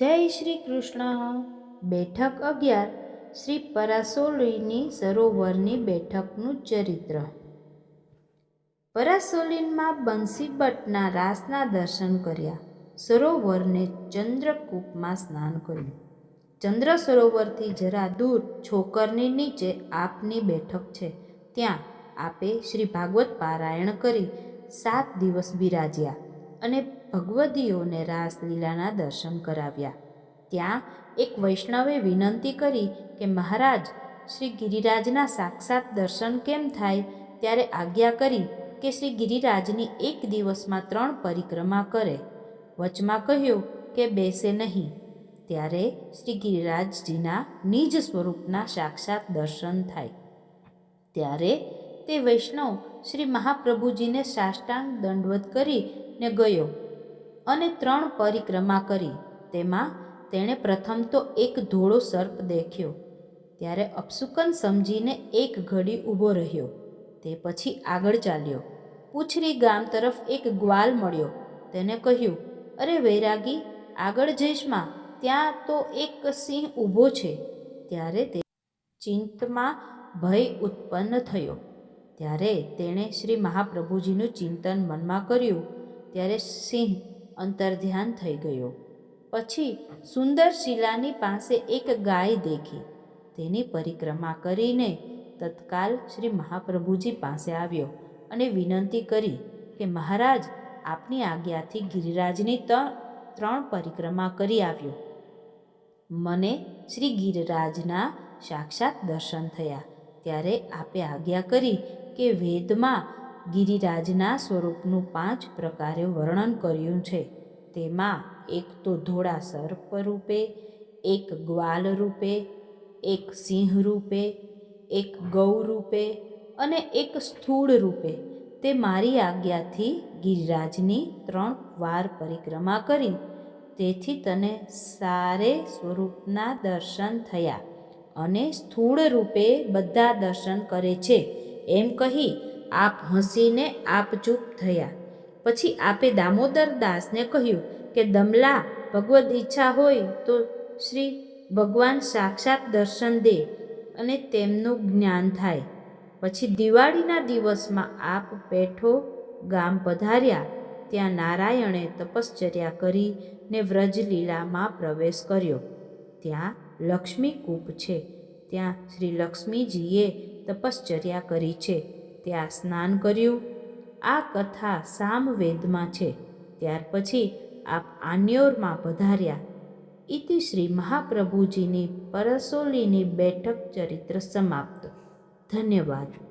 જય શ્રી કૃષ્ણ. બેઠક અગિયાર. શ્રી પરાસોલીની સરોવરની બેઠકનું ચરિત્ર. પરાસોલીનમાં બંસીબટના રાસના દર્શન કર્યા. સરોવરને ચંદ્રકૂપમાં સ્નાન કર્યું. ચંદ્ર સરોવરથી જરા દૂર છોકરની નીચે આપની બેઠક છે. ત્યાં આપે શ્રી ભાગવત પારાયણ કરી સાત દિવસ બિરાજ્યા અને ભગવદીઓને રાસલીલાના દર્શન કરાવ્યા. ત્યાં એક વૈષ્ણવે વિનંતી કરી કે, મહારાજ, શ્રી ગિરિરાજના સાક્ષાત દર્શન કેમ થાય? ત્યારે આજ્ઞા કરી કે, શ્રી ગિરિરાજની એક દિવસમાં ત્રણ પરિક્રમા કરે. વચમાં કહ્યું કે, બેસે નહીં. ત્યારે શ્રી ગિરિરાજજીના નિજ સ્વરૂપના સાક્ષાત દર્શન થાય. ત્યારે તે વૈષ્ણવ શ્રી મહાપ્રભુજીને સાષ્ટાંગ દંડવત કરીને ગયો. અને ત્રણ પરિક્રમા કરી. તેમાં તેણે પ્રથમ તો એક ધોળો સર્પ દેખ્યો. ત્યારે અપસુકન સમજીને એક ઘડી ઊભો રહ્યો. તે પછી આગળ ચાલ્યો. પૂછરી ગામ તરફ એક ગ્વાલ મળ્યો. તેને કહ્યું, અરે વૈરાગી, આગળ જઈશમાં ત્યાં તો એક સિંહ ઊભો છે. ત્યારે તે ચિંતમાં ભય ઉત્પન્ન થયો. ત્યારે તેણે શ્રી મહાપ્રભુજીનું ચિંતન મનમાં કર્યું. ત્યારે સિંહ અંતર્ધ્યાન થઈ ગયો. પછી સુંદર શિલાની પાસે એક ગાય દેખી. તેની પરિક્રમા કરીને તત્કાલ શ્રી મહાપ્રભુજી પાસે આવ્યો અને વિનંતી કરી કે, મહારાજ, આપની આજ્ઞાથી ગિરિરાજની ત્રણ પરિક્રમા કરી આવ્યો. મને શ્રી ગિરિરાજના સાક્ષાત દર્શન થયા. ત્યારે આપે આજ્ઞા કરી કે, વેદમાં ગિરિરાજના સ્વરૂપનું પાંચ પ્રકારે વર્ણન કર્યું છે. તેમાં એક તો ધોળા સર્પ રૂપે, એક ગ્વાલ રૂપે, એક સિંહ રૂપે, એક ગૌ રૂપે અને એક સ્થૂળ રૂપે. તે મારી આજ્ઞાથી ગિરિરાજની ત્રણ વાર પરિક્રમા કરી. તેથી તને સારે સ્વરૂપના દર્શન થયા અને સ્થૂળ રૂપે બધા દર્શન કરે છે. એમ કહી આપ હસીને આપ ચૂપ થયા. પછી આપે દામોદર દાસને કહ્યું કે, દમલા, ભગવદ ઈચ્છા હોય તો શ્રી ભગવાન સાક્ષાત દર્શન દે અને તેમનું જ્ઞાન થાય. પછી દિવાળીના દિવસમાં આપ પેઠો ગામ પધાર્યા. ત્યાં નારાયણે તપશ્ચર્યા કરી ને વ્રજલીલામાં પ્રવેશ કર્યો. ત્યાં લક્ષ્મી કૂપ છે. ત્યાં શ્રી લક્ષ્મીજીએ તપશ્ચર્યા કરી છે. ત્યાં સ્નાન કર્યું. આ કથા સામવેદમાં છે. ત્યાર પછી આપ આન્યોરમાં પધાર્યા. ઇતિ શ્રી મહાપ્રભુજીની પરસોલીની બેઠક ચરિત્ર સમાપ્ત. ધન્યવાદ.